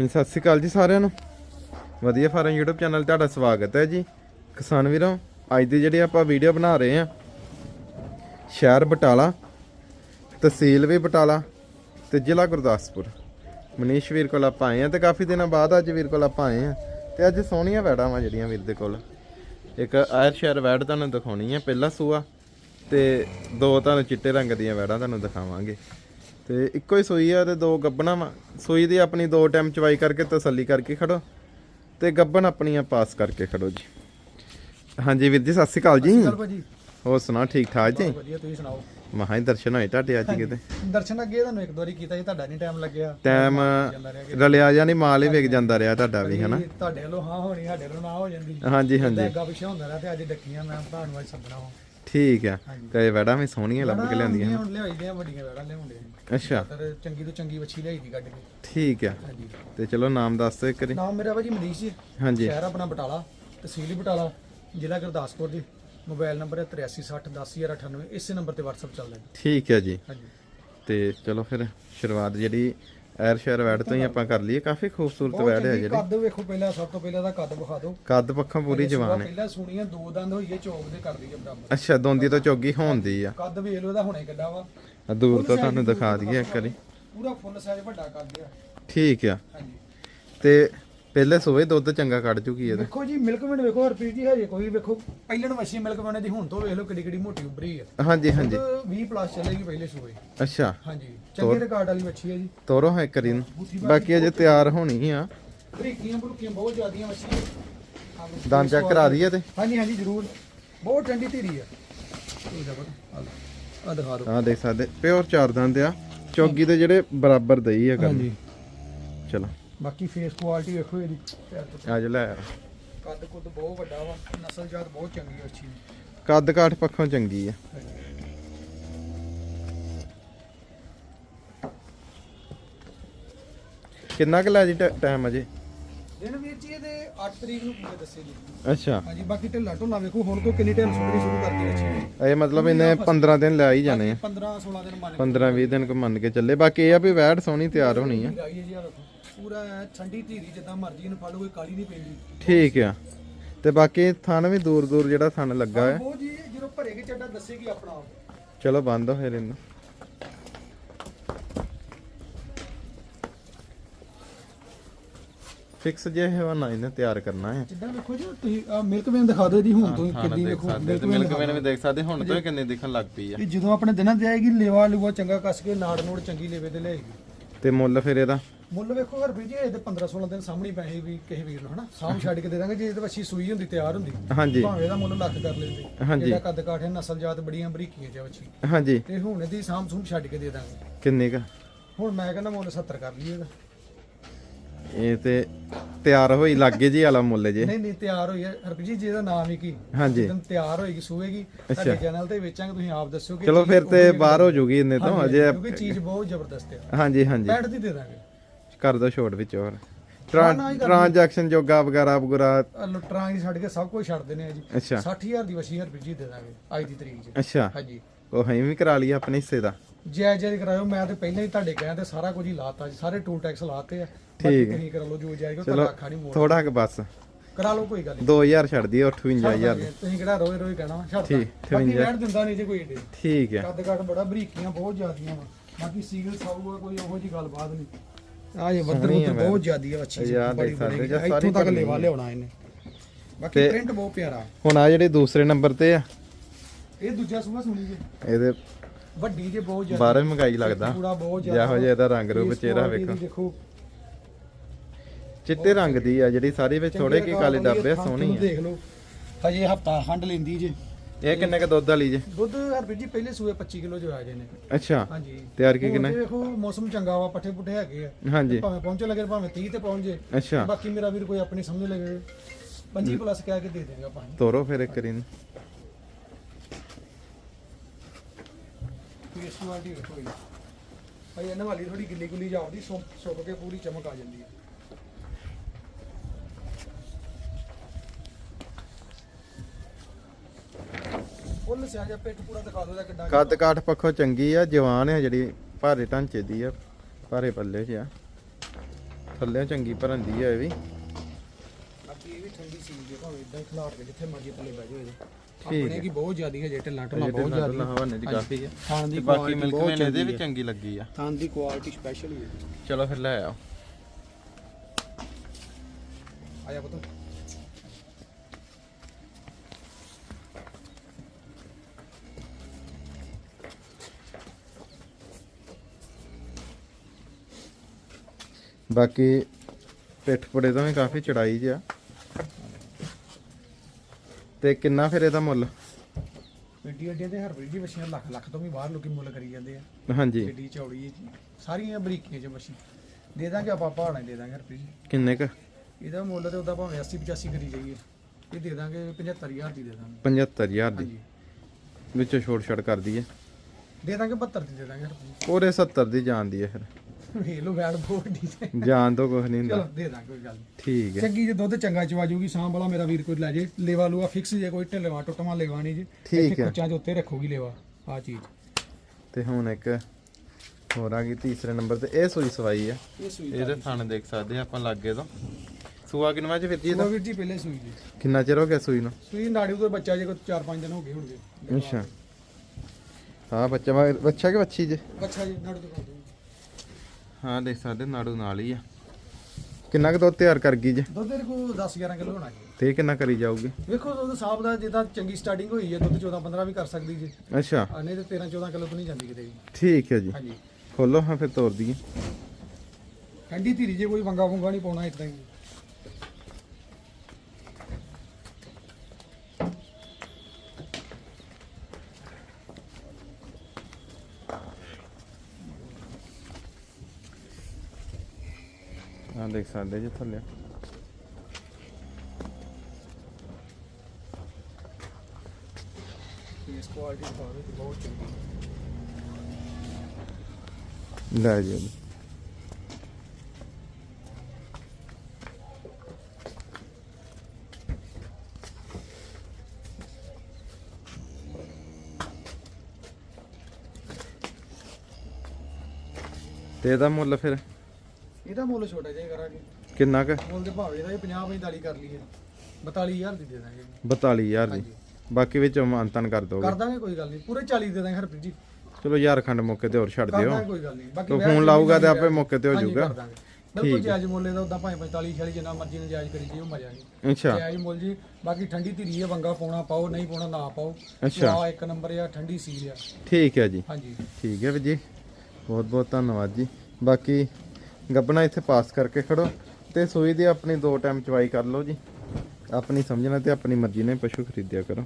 ਹਾਂਜੀ, ਸਤਿ ਸ਼੍ਰੀ ਅਕਾਲ ਜੀ ਸਾਰਿਆਂ ਨੂੰ। ਵਧੀਆ ਫਾਰਮ YouTube ਚੈਨਲ ਤੁਹਾਡਾ ਸਵਾਗਤ ਹੈ ਜੀ। ਕਿਸਾਨ ਵੀਰੋ, ਅੱਜ ਦੀ ਜਿਹੜੀ ਆਪਾਂ ਵੀਡੀਓ ਬਣਾ ਰਹੇ ਹਾਂ, ਸ਼ਹਿਰ ਬਟਾਲਾ, ਤਹਿਸੀਲ ਵੀ ਬਟਾਲਾ ਤੇ ਜ਼ਿਲ੍ਹਾ ਗੁਰਦਾਸਪੁਰ। ਮਨੀਸ਼ ਵੀਰ ਕੋਲ ਆਪਾਂ ਆਏ ਆ ਤੇ ਕਾਫੀ ਦਿਨਾਂ ਬਾਅਦ ਅੱਜ ਵੀਰ ਕੋਲ ਆਪਾਂ ਆਏ ਆ ਤੇ ਅੱਜ ਸੋਹਣੀਆਂ ਵੈੜਾਂ ਵਾ ਜਿਹੜੀਆਂ ਵੀਰ ਦੇ ਕੋਲ। ਇੱਕ ਆਇਰ ਸ਼ਹਿਰ ਵੈੜ ਤੁਹਾਨੂੰ ਦਿਖਾਉਣੀ ਹੈ ਪਹਿਲਾ ਸੂਆ ਤੇ ਦੋ ਤੁਹਾਨੂੰ ਚਿੱਟੇ ਰੰਗ ਦੀਆਂ ਵੈੜਾਂ ਤੁਹਾਨੂੰ ਦਿਖਾਵਾਂਗੇ। ਤੇ ਇੱਕੋ ਹੀ ਸੂਈ ਆ ਤੇ ਦੋ ਗੱਬਣਾ ਵਾ। ਸੂਈ ਦੀ ਆਪਣੀ ਦੋ ਟਾਈਮ ਚਵਾਈ ਕਰਕੇ ਤਸੱਲੀ ਕਰਕੇ ਖੜੋ ਤੇ ਗੱਬਣ ਆਪਣੀਆਂ ਪਾਸ ਕਰਕੇ ਖੜੋ ਜੀ। ਹਾਂਜੀ ਵੀਰ ਜੀ ਸਤਿ ਸ਼੍ਰੀ ਅਕਾਲ ਜੀ। ਹੋਰ ਸੁਣਾ ਠੀਕ ਠਾਕ ਜੀ? ਵਧੀਆ ਤੁਸੀਂ ਸੁਣਾਓ? ਮਹਾਂ ਹੀ ਦਰਸ਼ਨ ਹੋਏ ਤੁਹਾਡੇ ਅੱਜ ਕਿਤੇ? ਦਰਸ਼ਨ ਅੱਗੇ ਤੁਹਾਨੂੰ ਇੱਕ ਵਾਰੀ ਕੀਤਾ ਜੀ ਤੁਹਾਡਾ ਨਹੀਂ ਟਾਈਮ ਲੱਗਿਆ। ਟਾਈਮ ਰਲਿਆ ਜਾਂ ਨਹੀਂ ਮਾਲ ਹੀ ਵਿਕ ਜਾਂਦਾ ਰਿਹਾ ਤੁਹਾਡਾ ਵੀ ਹਨਾ? ਤੁਹਾਡੇ ਵੱਲੋਂ ਹਾਂ ਹੋਣੀ ਸਾਡੇ ਵੱਲੋਂ ਨਾ ਹੋ ਜਾਂਦੀ। ਹਾਂਜੀ ਹਾਂਜੀ। ਅੱਗਾ ਪਿੱਛੇ ਹੁੰਦਾ ਰਿਹਾ ਤੇ ਅੱਜ ਡੱਕੀਆਂ ਮੈਂ ਤੁਹਾਨੂੰ ਅੱਜ ਸੱਦਣਾ ਹਾਂ ਠੀਕ ਆ। ਤੇ ਵੈੜਾਂ ਵੀ ਸੋਹਣੀਆਂ ਲੱਭ ਕੇ ਲਿਆਂਦੀਆਂ ਹੁਣ ਲਿਆਈ ਦੀਆਂ ਵੱਡੀਆਂ ਵੇੜਾਂ ਲਿਆਉਂਦੇ ਅੱਛਾ। ਪਰ ਚੰਗੀ ਤੋਂ ਚੰਗੀ ਵੱਛੀ ਲਿਆਈ ਦੀ ਕੱਢ ਕੇ। ਠੀਕ ਆ। ਤੇ ਚਲੋ ਨਾਮ ਦੱਸ ਦਿਓ ਇੱਕ ਵਾਰੀ। ਨਾਮ ਮੇਰਾ ਭਾਜੀ ਮਨੀਸ਼ ਜੀ। ਹਾਂਜੀ। ਸ਼ਹਿਰ ਆਪਣਾ ਬਟਾਲਾ ਤਹਿਸੀਲ ਬਟਾਲਾ ਜ਼ਿਲ੍ਹਾ ਗੁਰਦਾਸਪੁਰ ਜੀ। ਮੋਬਾਈਲ ਨੰਬਰ ਹੈ 8360100098 ਇਸੇ ਨੰਬਰ ਤੇ WhatsApp ਚੱਲਦਾ ਠੀਕ ਹੈ ਜੀ। ਹਾਂਜੀ। ਤੇ ਚਲੋ ਫਿਰ ਸ਼ੁਰੂਆਤ ਜਿਹੜੀ ਐਰ ਸ਼ਹਿਰ ਵੈੜ ਤੋਂ ਹੀ ਆਪਾਂ ਕਰ ਲਈਏ। ਕਾਫੀ ਖੂਬਸੂਰਤ ਵੈੜ ਹੈ ਜਿਹੜੀ। ਕੱਦ ਵੇਖੋ ਪਹਿਲਾਂ ਸਭ ਤੋਂ ਪਹਿਲਾਂ ਦਾ ਕੱਦ ਵਿਖਾ ਦਿਓ। ਕੱਦ ਪੱਖੋਂ ਪੂਰੀ ਜਵਾਨ ਹੈ। ਪਹਿਲਾਂ ਸੁਣੀਆਂ ਦੋ ਦੰਦ ਹੋਈਏ ਚੌਕ ਦੇ ਕਰਦੀ ਹੈ ਬਰਾਬਰ। ਅੱਛਾ ਦੋਂਦੀ ਤੋਂ ਚੋਗੀ ਹੋਣਦੀ ਆ। ਕੱਦ ਵੇਖ ਲਓ ਇਹਦਾ ਹੁਣੇ ਕਿੱਡਾ ਵਾ। ਦੂਰ ਤੋਂ ਤੁਹਾਨੂੰ ਦਿਖਾ ਦਈਏ ਇੱਕ ਵਾਰੀ। ਪੂਰਾ ਫੁੱਲ ਸਾਈਜ਼ ਵੱਡਾ ਕੱਦ ਆ। ਠੀਕ ਆ। ਹਾਂਜੀ। ਤੇ ਪਹਿਲੇ ਸੂਏ ਦੁੱਧ ਚੰਗਾ ਕੱਢ ਚੁੱਕੀ ਇਹਦੇ। ਵੇਖੋ ਜੀ ਮਿਲਕ ਮੈਨ ਵੇਖੋ ਹਰਪ੍ਰੀਤ ਜੀ ਹਜੇ ਕੋਈ ਵੇਖੋ ਪਹਿਲਣ ਵਸ਼ੀ ਮਿਲਕ ਮੈਨ ਦੀ ਹੁਣ ਤੋਂ ਵੇਖ ਲਓ ਕਿੱਡੀ ਕਿੱਡੀ ਮੋਟੀ ਉਭਰੀ ਆ। ਹਾਂਜੀ ਹਾਂਜੀ। ਦੁੱਧ 20 ਪਲੱਸ ਚੱਲੇਗੀ ਪਹਿਲੇ ਸੂਏ ਅੱਛਾ। ਹਾਂਜੀ ਚੰਗੇ ਰਿਕਾਰਡ ਵਾਲੀ ਵੱਛੀ ਹੈ ਜੀ। ਤੋਰੋ ਹੈ ਕਰੀ। ਬਾਕੀ ਅਜੇ ਤਿਆਰ ਹੋਣੀ ਆ। ਬਰੀਕੀਆਂ ਬਰੂਕੀਆਂ ਬਹੁਤ ਜ਼ਿਆਦੀਆਂ ਵੱਛੀਆਂ। ਦੰਦ ਚੈੱਕ ਕਰਾ ਦਈਏ ਤੇ ਹਾਂਜੀ ਹਾਂਜੀ ਜ਼ਰੂਰ। ਬਹੁਤ ਠੰਡੀ ਧੀਰੀ ਆ। ਆ ਦਿਖਾ ਦਿਓ। ਆਹ ਦੇਖ ਸਕਦੇ ਪਿਓਰ ਚਾਰ ਦੰਦ ਆ। ਚੌਗੀ ਦੇ ਜਿਹੜੇ ਬਰਾਬਰ ਦਈ ਆ ਗੱਲ। ਹਾਂਜੀ। ਚਲੋ। ਬਾਕੀ ਫੇਸ ਕੁਆਲਿਟੀ ਵੇਖੋ ਇਹਦੀ। ਪੈਰ ਤੋਂ ਅੱਜ ਲੈ ਆ। ਕੱਦ ਕੁੱਦ ਬਹੁਤ ਵੱਡਾ ਵਾ ਨਸਲਜਾਤ ਬਹੁਤ ਚੰਗੀ ਅੱਛੀ ਕੱਦ ਕਾਠ ਪੱਖੋਂ ਚੰਗੀ ਆ। ਕਿੰਨਾ ਕੁ ਲੈ ਜੀ ਟਾਈਮ ਅਜੇ ਦਿਨ ਵੀਰ ਜੀ ਇਹਦੇ 8 ਤਰੀਕ ਨੂੰ ਪੂਰੇ ਦੱਸੇ ਜੀ? ਅੱਛਾ। ਹਾਂਜੀ ਬਾਕੀ ਢਿੱਲਾ ਢੁੱਲਾ ਵੇਖੋ ਹੁਣ ਤੋਂ ਕਿੰਨੀ ਟਾਈਮ ਸੁਧਰੀ ਸ਼ੁਰੂ ਕਰਦੀ ਅੱਛੀ ਇਹ ਮਤਲਬ ਇਹਨੇ 15 ਦਿਨ ਲੈ ਹੀ ਜਾਣੇ ਆ। 15 16 ਦਿਨ ਮੰਨ 15 20 ਦਿਨ ਕੋ ਮੰਨ ਕੇ ਚੱਲੇ ਬਾਕੀ ਇਹ ਆ ਵੀ ਵੈੜ ਸੋਹਣੀ ਤਿਆਰ ਹੋਣੀ ਆ। ਜੀ ਵੇਖੋ ਪੂਰਾ ਠੰਡੀ ਧੀਰੀ ਜਿੱਦਾਂ ਮਰਜ਼ੀ ਇਹਨੂੰ ਫੜ ਲਓ ਕੋਈ ਕਾਲੀ ਨਹੀਂ ਪੈਂਦੀ। ਠੀਕ ਆ। ਤੇ ਬਾਕੀ ਥਣ ਵੀ ਦੂਰ ਦੂਰ ਜਿਹੜਾ ਥਣ ਲੱਗਾ ਹੈ ਉਹ ਜੀ ਜਦੋਂ ਭਰੇ ਕੇ ਚੱਡਾ ਦੱਸੇਗੀ ਆਪਣਾ ਆਪ ਚਲੋ ਬੰਦ ਹੋ ਫਿਰ ਇਹਨੂੰ। ਫਿਕਸ ਜੇ ਹਵਾਨਾ ਇਹਨੇ ਤਿਆਰ ਕਰਨਾ ਹੈ। ਜਿੱਦਾਂ ਵੇਖੋ ਜੀ ਤੁਸੀਂ ਆਹ ਮਿਲਕ ਵੇਨ ਦਿਖਾ ਦਿਓ ਜੀ ਹੁਣ ਤੋਂ ਕਿੰਨੀ ਦੇਖ ਵੇਖੋ ਸਕਦੇ ਤੇ ਵੀ ਦੇਖ ਸਕਦੇ ਹੁਣ ਤੋਂ ਹੀ ਕਿੰਨੀ ਦਿਖਣ ਲੱਗ ਪਈ ਆ। ਇਹ ਜਦੋਂ ਆਪਣੇ ਦਿਨਾਂ ਤੇ ਆਏਗੀ ਲੇਵਾ ਲੂਆ ਚੰਗਾ ਕੱਸ ਕੇ ਨਾੜ ਨੂੜ ਚੰਗੀ ਲੇਵੇ ਤੇ ਲਿਆਏਗੀ। ਤੇ ਮੁੱਲ ਫਿਰ ਇਹਦਾ? ਮੁੱਲ ਵੇਖੋ ਹਰ ਜੀ ਇਹਦੇ 15 16 ਦਿਨ ਸਾਹਮਣੇ ਪੈਸੇ ਵੀ ਕਿਸੇ ਵੀਰ ਨੂੰ ਹਨਾ? ਸਾਂਭ ਛੱਡ ਕੇ ਦੇ ਦਾਂਗੇ ਜੇ ਇਹਦੇ ਵੱਛੀ ਸੂਈ ਹੁੰਦੀ ਤਿਆਰ ਹੁੰਦੀ ਹਾਂਜੀ। ਭਾਵੇਂ ਇਹਦਾ ਮੁੱਲ ਲੱਖ ਕਰ ਲੈਂਦੇ ਹਾਂਜੀ। ਜਿਹੜਾ ਕੱਦ ਕਾਠ ਹੈ ਨਸਲ ਜਾਤ ਬੜੀਆਂ ਬਰੀਕੀਆਂ ਚ ਵੱਛੀ। ਹਾਂਜੀ। ਤੇ ਹੁਣ ਇਹਦੀ ਸਾਂਭ ਸੂੰਭ ਛੱਡ ਕੇ ਦੇ ਦਾਂਗੇ। ਕਿੰਨੇ ਕ? ਹੁਣ ਮੈਂ ਕਹਿੰਦਾ ਮੁੱਲ 70 ਕਰ ਲਈਏ ਇਹਦਾ। ਇਹ ਤੇ ਤਿਆਰ ਹੋਈ ਲੱਗੇ ਜੀ ਵਾਲਾ ਮੁੱਲ ਜੇ। ਨਹੀਂ ਨਹੀਂ ਤਿਆਰ ਹੋਈ ਹੈ। ਹਰਪ੍ਰੀਤ ਜੀ ਜਿਹਦਾ ਨਾਮ ਹੀ ਕੀ? ਹਾਂਜੀ। ਜਦੋਂ ਤਿਆਰ ਹੋਏਗੀ ਸੂਏਗੀ ਤੁਹਾਡੇ ਚੈਨਲ ਤੇ ਵੇਚਾਂਗੇ ਤੁਸੀਂ ਆਪ ਦੱਸਿਓ ਕਿ ਚਲੋ ਫਿਰ ਤੇ ਬਾਹਰ ਹੋ ਜੂਗੀ ਇੰਨੇ ਤੋਂ ਅਜੇ ਕਿਉਂਕਿ ਚੀਜ਼ ਬਹੁਤ ਜ਼ਬਰਦਸਤ ਹੈ। ਹਾਂਜੀ ਹਾਂਜੀ। 65 ਦੀ ਦੇ ਦਾਂਗੇ। ਕਰ ਦੋ ਛੋਟ ਵਿੱਚ ਹੋਰ। ਹਾਂ, ਨਾ ਹੀ। ਟ੍ਰਾਂਜੈਕਸ਼ਨ ਜੋਗਾ ਵਗੈਰਾ ਵਗੈਰਾ। ਲੁੱਟਰਾਂ ਹੀ ਛੱਡ ਕੇ ਸਭ ਕੁਝ ਛੱਡ ਦਿੰਦੇ ਆ ਜੀ। ਅੱਛਾ। 60000 ਦੀ ਵਸ਼ੀ ਹਰਪ੍ਰੀਤ ਜੀ ਦੇ ਦਾਂਗੇ ਅੱਜ ਦੀ ਤਰੀਕ 'ਚ। ਅੱਛਾ। ਹਾਂਜੀ। ਉਹ ਹੈ ਵੀ ਕਰਾ ਲਈ ਆਪਣੇ ਹਿੱਸੇ ਦਾ। ਜਾਇਜ਼ ਜਾਇਜ਼ ਕਰਾਇਓ ਮੈਂ ਤੇ ਪਹਿਲਾਂ ਹੀ ਤੁਹਾਡੇ ਕਹਿਣ ਤੇ ਸਾਰਾ ਕੁਝ ਹੀ ਲਾਤਾ ਜੀ ਸਾਰੇ ਟੂਲ ਟੈਕਸ ਲਾਤੇ ਆ। ਬਾਕੀ ਤੁਸੀਂ ਕਰਾ ਲਓ ਜੋ ਜਾਏਗਾ ਚਲੋ ਤੁਹਾਡਾ ਅੱਖਾਂ ਨਹੀਂ ਮੋੜ। ਥੋੜਾ ਕੁ ਬਸ। ਕਰਾ ਲਓ ਕੋਈ ਗੱਲ ਨਹੀਂ। 2000 ਛੱਡ ਦਈਏ 58000 ਤੁਸੀਂ ਕਿਹੜਾ ਰੋਏ ਰੋਏ ਕਹਿਣਾ ਛੱਡ ਠੀਕ, ਬਾਕੀ ਵੈਟ ਦਿੰਦਾ ਨਹੀਂ ਜੇ ਕੋਈ ਏਡੇ। ਠੀਕ ਹੈ। ਕੱਦ ਕੱਦ ਬੜਾ ਬਰੀਕੀਆਂ ਬਹੁਤ ਜ਼ਿਆਦੀਆਂ ਵਾ। ਬਾਕੀ ਸੀਗਲ ਸਾਊ ਆ ਕੋਈ ਉਹੋ ਜੀ ਗੱਲਬਾਤ ਨਹੀਂ। ਆ ਸੋਹਣੀ ਆ ਉੱਤੇ ਬਹੁਤ ਜ਼ਿਆਦੀ ਆ ਅੱਛੀ ਯਾਰ ਬੜੀ ਦੇਖ ਸਕਦੇ ਬੜੀ ਜੇ ਸਾਰੀ ਇੱਥੋਂ ਤੱਕ ਲੈਵਾ ਲਿਆਉਣਾ ਇਹਨੇ। ਬਾਕੀ ਪ੍ਰਿੰਟ ਬਹੁਤ ਪਿਆਰਾ। ਹੁਣ ਆ ਜਿਹੜੇ ਦੂਸਰੇ ਨੰਬਰ ਤੇ ਆ। ਇਹ ਦੂਜਾ ਸੂਆ ਸੁਣੀ ਜੇ। ਇਹਦੇ ਵੱਡੀ ਜੇ ਬਹੁਤ ਜ਼ਿਆਦਾ। ਬਾਹਰੋਂ ਮੰਗਾਈ ਲੱਗਦਾ। ਪੂਰਾ ਬਹੁਤ ਜ਼ਿਆਦਾ। ਜਿਹੋ ਜਿਹਾ ਇਹਦਾ ਰੰਗ ਰੂਪ ਚਿਹਰਾ ਵੇਖੋ। ਚਿੱਟੇ ਰੰਗ ਦੀ ਆ ਜਿਹੜੀ ਸਾਰੀ ਵਿੱਚ ਥੋੜੇ ਕੀ ਕਾਲੇ ਡੱਬੇ ਸੋਹਣੀ ਆ। ਦੇਖ ਲਓ। ਹਜੇ ਹਫਤਾ ਹੰਡ ਲੈਂਦੀ ਜੇ। ਇਹ ਕਿੰਨੇ ਕ ਦੁੱਧ ਵਾਲੀ ਜੇ? ਦੁੱਧ ਹਰਪ੍ਰੀਤ ਜੀ ਪਹਿਲੇ ਸੂਏ 25 ਕਿਲੋ ਜੋ ਆ ਜੇ ਨੇ। ਅੱਛਾ ਹਾਂਜੀ। ਤਿਆਰ ਕੀ ਕਿੰਨਾ? ਵੇਖੋ ਮੌਸਮ ਚੰਗਾ ਵਾ ਪੱਠੇ ਪੁੱਠੇ ਹੈਗੇ ਆ। ਹਾਂਜੀ। ਭਾਵੇਂ ਪਹੁੰਚੇ ਲੱਗੇ ਭਾਵੇਂ 30 ਤੇ ਪਹੁੰਚ ਜੇ। ਅੱਛਾ। ਬਾਕੀ ਮੇਰਾ ਵੀਰ ਕੋਈ ਆਪਣੀ ਸਮਝ ਲਵੇ। 25 ਪਲੱਸ ਕਹਿ ਕੇ ਦੇ ਦੇਗਾ ਆਪਾਂ। ਤੋਰੋ ਫਿਰ ਇੱਕ ਫੇਸ ਕੁਆਲਿਟੀ ਵੇਖੋ ਜੀ। ਭਾਈ ਇਹਨਾਂ ਵਾਲੀ ਥੋੜੀ ਗਿੱਲੀ ਗੁੱਲੀ ਜਾਉਂਦੀ ਸੁੱਕ ਕੇ ਪੂਰੀ ਚਮਕ ਆ ਜਾਂਦੀ ਹੈ। ਫੁੱਲ ਸਿਆਜਾ ਪੇਟ ਪੂਰਾ ਦਿਖਾ ਦੋ ਦਾ ਕਿੱਡਾ ਕੱਦ ਕਾਠ ਪੱਖੋਂ ਚੰਗੀ ਆ ਜਵਾਨ ਆ ਜਿਹੜੀ ਭਾਰੇ ਢਾਂਚੇ ਦੀ ਆ ਭਾਰੇ ਪੱਲੇ 'ਚ ਆ। ਥੱਲੇ ਚੰਗੀ ਭਰਨ ਦੀ ਹੈ ਇਹ ਵੀ। ਬਾਕੀ ਇਹ ਵੀ ਠੰਡੀ ਸੀ ਜੇ ਭਾਵੇਂ ਇਦਾਂ ਹੀ ਖਲਾਟ ਕੇ ਜਿੱਥੇ ਮਰਜ਼ੀ ਥੱਲੇ ਬਹਿ ਜਾਓ ਇਹਦੇ। ਠੀਕ ਆਪਣੇ ਕੀ ਬਹੁਤ ਜ਼ਿਆਦੀ ਹੈ ਜੇ ਢਿੱਲਾਂ ਢੁੱਲਾਂ ਇਹ ਬਹੁਤ ਜ਼ਿਆਦੀ ਹਵਾਨੇ ਦੀ ਕਾਫੀ ਹੈ ਖਾਣ ਤੇ ਦੀ ਬਾਕੀ ਕੁਆਲਿਟੀ ਮਿਲਕ ਬਹੁਤ ਮੈਨ ਇਹਦੇ ਚੰਗੀ ਵੀ ਹੈ ਚੰਗੀ ਲੱਗੀ ਆ। ਖਾਣ ਦੀ ਕੁਆਲਿਟੀ ਸਪੈਸ਼ਲ ਹੀ ਹੈ ਚਲੋ ਫਿਰ ਲੈ ਆਓ। ਆਇਆ ਪੁੱਤ। ਬਾਕੀ ਪਿੱਠ ਪੁੜੇ ਤੋਂ ਵੀ ਕਾਫੀ ਚੜਾਈ ਜਿਆ। ਤੇ ਕਿੰਨਾ ਫਿਰ ਇਹਦਾ ਮੁੱਲ? ਏਡੀ ਏਡੀਆਂ ਤੇ ਹਰਪ੍ਰੀਤ ਦੀ ਮੱਛੀਆਂ ਲੱਖ ਲੱਖ ਤੋਂ ਵੀ ਬਾਹਰ ਲੋਕੀ ਮੁੱਲ ਕਰੀ ਜਾਂਦੇ ਆ। ਹਾਂਜੀ। ਏਡੀ ਚੌੜੀ ਹੈ ਜੀ। ਸਾਰੀਆਂ ਬਰੀਕੀਆਂ ਚ ਮੱਛੀ ਦੇ ਦਾਂਗੇ ਆਪਾਂ ਪਹਾੜਾਂ ਦੇ ਦਾਂਗੇ ਹਰਪ੍ਰੀਤ ਜੀ। ਕਿੰਨੇ ਕ? ਇਹਦਾ ਮੁੱਲ ਤੇ ਉਹਦਾ ਭਾਵੇਂ 80 85 ਕਰੀ ਜਾਈਏ। ਇਹ ਦੇ ਦਾਂਗੇ 75000 ਦੀ ਦੇ ਦਾਂਗੇ। 75000 ਦੀ। ਹਾਂਜੀ। ਵਿੱਚੋਂ ਛੋੜ ਛੜ ਕਰ ਦਈਏ ਦੇ ਦਾਂਗੇ 72 ਦੀ ਦੇ ਦਾਂਗੇ ਹਰਪ੍ਰੀਤ ਪੂਰੇ 70 ਦੀ ਜਾਂਦੀ ਹੈ ਫਿਰ। ਵੇਖ ਲਓ ਵੈੜ ਬਹੁਤ ਢੀ ਹੈ। ਜਾਨ ਤੋਂ ਕੁਝ ਨਹੀਂ ਹੁੰਦਾ। ਚਲੋ ਦੇ ਦਾਂਗੇ ਕੋਈ ਗੱਲ ਨਹੀਂ। ਠੀਕ ਹੈ। ਚੰਗੀ ਜੇ ਦੁੱਧ ਚੰਗਾ ਚਵਾ ਜੂਗੀ ਸਾਂਭ ਵਾਲਾ ਮੇਰਾ ਵੀਰ ਕੋਈ ਲੈ ਜੇ। ਲੇਵਾ ਲੂਆ ਫਿਕਸ ਜੇ ਕੋਈ ਢਿੱਲਵਾ ਟੁੱਟਵਾ ਲੇਵਾ ਨਹੀਂ ਜੀ। ਠੀਕ ਹੈ। ਕੁੱਚਾਂ ਦੇ ਉੱਤੇ ਰੱਖੂਗੀ ਲੇਵਾ ਆ ਚੀਜ਼। ਤੇ ਹੁਣ ਇੱਕ ਹੋਰ ਆ ਗਈ ਤੀਸਰੇ ਨੰਬਰ ਤੇ। ਇਹ ਸੂਈ ਸਵਾਈ ਆ। ਇਹ ਸੂਈ ਇਹਦੇ ਥਣ ਦੇਖ ਸਕਦੇ ਆ ਆਪਾਂ ਲਾਗੇ ਤੋਂ। ਸੂਆ ਕਿੰਨਵਾ ਚ ਫਿਰ ਜੀ ਇਹਦਾ? ਵੀਰ ਜੀ ਪਹਿਲੇ ਸੂਈ ਜੀ। ਕਿੰਨਾ ਚਿਰ ਹੋ ਗਿਆ ਸੂਈ ਨੂੰ? ਸੂਈ ਨਾੜੀ ਤੋਂ ਬੱਚਾ ਜੇ ਕੋਈ 4-5 ਦਿਨ ਹੋ ਗਏ ਹੋਣਗੇ। ਅੱਛਾ। ਹਾਂ ਬੱਚਾ ਵਾ- ਬੱਚਾ ਕਿ ਬੱਚੀ ਜੇ? ਬੱਚਾ ਜੀ ਨਾੜੀ ਤੋਂ ਕਰਦੇ ਹਾਂ ਦੇਖ ਸਕਦੇ ਨਾੜੂ ਨਾਲ ਹੀ ਆ। ਕਿੰਨਾ ਕੁ ਦੁੱਧ ਤਿਆਰ ਕਰ ਗਈ ਜੇ? ਦੁੱਧ ਦੇ ਕੋ 10-11 ਕਿਲੋ ਹੋਣਾ ਜੀ। ਤੇ ਕਿੰਨਾ ਕਰੀ ਜਾਊਗੀ? ਵੇਖੋ ਦੁੱਧ ਸਾਹਬ ਦਾ ਜਿੱਦਾਂ ਚੰਗੀ ਸਟਾਰਟਿੰਗ ਹੋਈ ਹੈ ਦੁੱਧ 14-15 ਵੀ ਕਰ ਸਕਦੀ ਜੀ। ਅੱਛਾ। ਆ ਨਹੀਂ ਤੇ 13-14 ਕਿਲੋ ਤੋਂ ਨਹੀਂ ਜਾਂਦੀ ਕਿਤੇ ਵੀ। ਠੀਕ ਹੈ ਜੀ। ਹਾਂਜੀ। ਖੋਲੋ ਹਾਂ ਫਿਰ ਤੋਰ ਦਈਏ। ਠੰਡੀ ਧੀਰੀ ਜੇ ਕੋਈ ਵੰਗਾ ਵੰਗਾ ਨਹੀਂ ਪਾਉਣਾ ਇਦਾਂ ਹੀ। ਹਾਂ ਦੇਖ ਸਕਦੇ ਜੀ ਥੱਲੇ। ਇਸ ਕੁਆਲਿਟੀ ਬਹੁਤ ਬਹੁਤ ਚੰਗੀ ਲੈ ਜੀ। ਤੇ ਇਹਦਾ ਮੁੱਲ ਫਿਰ? ਇਹਦਾ ਮੁੱਲ ਛੋਟਾ ਜਿਹਾ ਹੀ ਕਰਾਂਗੇ। ਕਿੰਨਾ ਕੁ? ਮੁੱਲ ਦੇ ਭਾਵੇਂ ਦਾ ਇਹ 50 45 ਕਰ ਲਈਏ। 42000 ਦੀ ਦੇ ਦਾਂਗੇ। 42000 ਦੀ। ਬਾਕੀ ਵਿੱਚ ਮਾਨਤਨ ਕਰ ਦੋਗੇ ਕਰ ਦਾਂਗੇ ਕੋਈ ਗੱਲ ਨਹੀਂ। ਪੂਰੇ 40 ਦੇ ਦਾਂਗੇ ਹਰਪ੍ਰੀਤ ਜੀ। ਚਲੋ ਯਾਰ ਖੰਡ ਮੌਕੇ ਤੇ ਹੋਰ ਛੱਡ ਦਿਓ। ਕੋਈ ਗੱਲ ਨਹੀਂ। ਬਾਕੀ ਫੋਨ ਲਾਊਗਾ ਤੇ ਆਪੇ ਮੌਕੇ ਤੇ ਹੋ ਜਾਊਗਾ। ਕਰ ਦਾਂਗੇ। ਬਿਲਕੁਲ ਜਾਇਜ਼ ਮੁੱਲ ਦਾ ਉਦਾਂ ਭਾਵੇਂ 45 46 ਜਿੰਨਾ ਮਰਜ਼ੀ ਨਜਾਇਜ਼ ਕਰੀ ਜੀ ਉਹ ਮਜ਼ਾ ਨਹੀਂ। ਅੱਛਾ। ਜਾਇਜ਼ ਮੁੱਲ ਜੀ ਬਾਕੀ ਠੰਡੀ ਧੀਰੀ ਹੈ ਵੰਗਾ ਪਾਉਣਾ ਪਾਓ ਨਹੀਂ ਪਾਉਣਾ ਨਾ ਪਾਓ। ਅੱਛਾ। ਆ ਇੱਕ ਨੰਬਰ ਆ ਠੰਡੀ ਸੀਲ ਆ। ਠੀਕ ਹੈ ਜੀ। ਹਾਂਜੀ। ਠੀਕ ਹੈ ਵੀਰ ਜੀ। ਬਹੁਤ ਬਹੁਤ ਧੰਨਵਾਦ ਜੀ। ਬਾਕੀ ਗੱਬਣਾ ਇੱਥੇ ਪਾਸ ਕਰਕੇ ਖੜੋ ਤੇ ਸੂਈ ਦੀ ਆਪਣੀ ਦੋ ਟਾਈਮ ਚਵਾਈ ਕਰ ਲਓ ਜੀ। ਆਪਣੀ ਸਮਝਣਾ ਤੇ ਆਪਣੀ ਮਰਜ਼ੀ ਨਾਲ ਪਸ਼ੂ ਖਰੀਦਿਆ ਕਰੋ।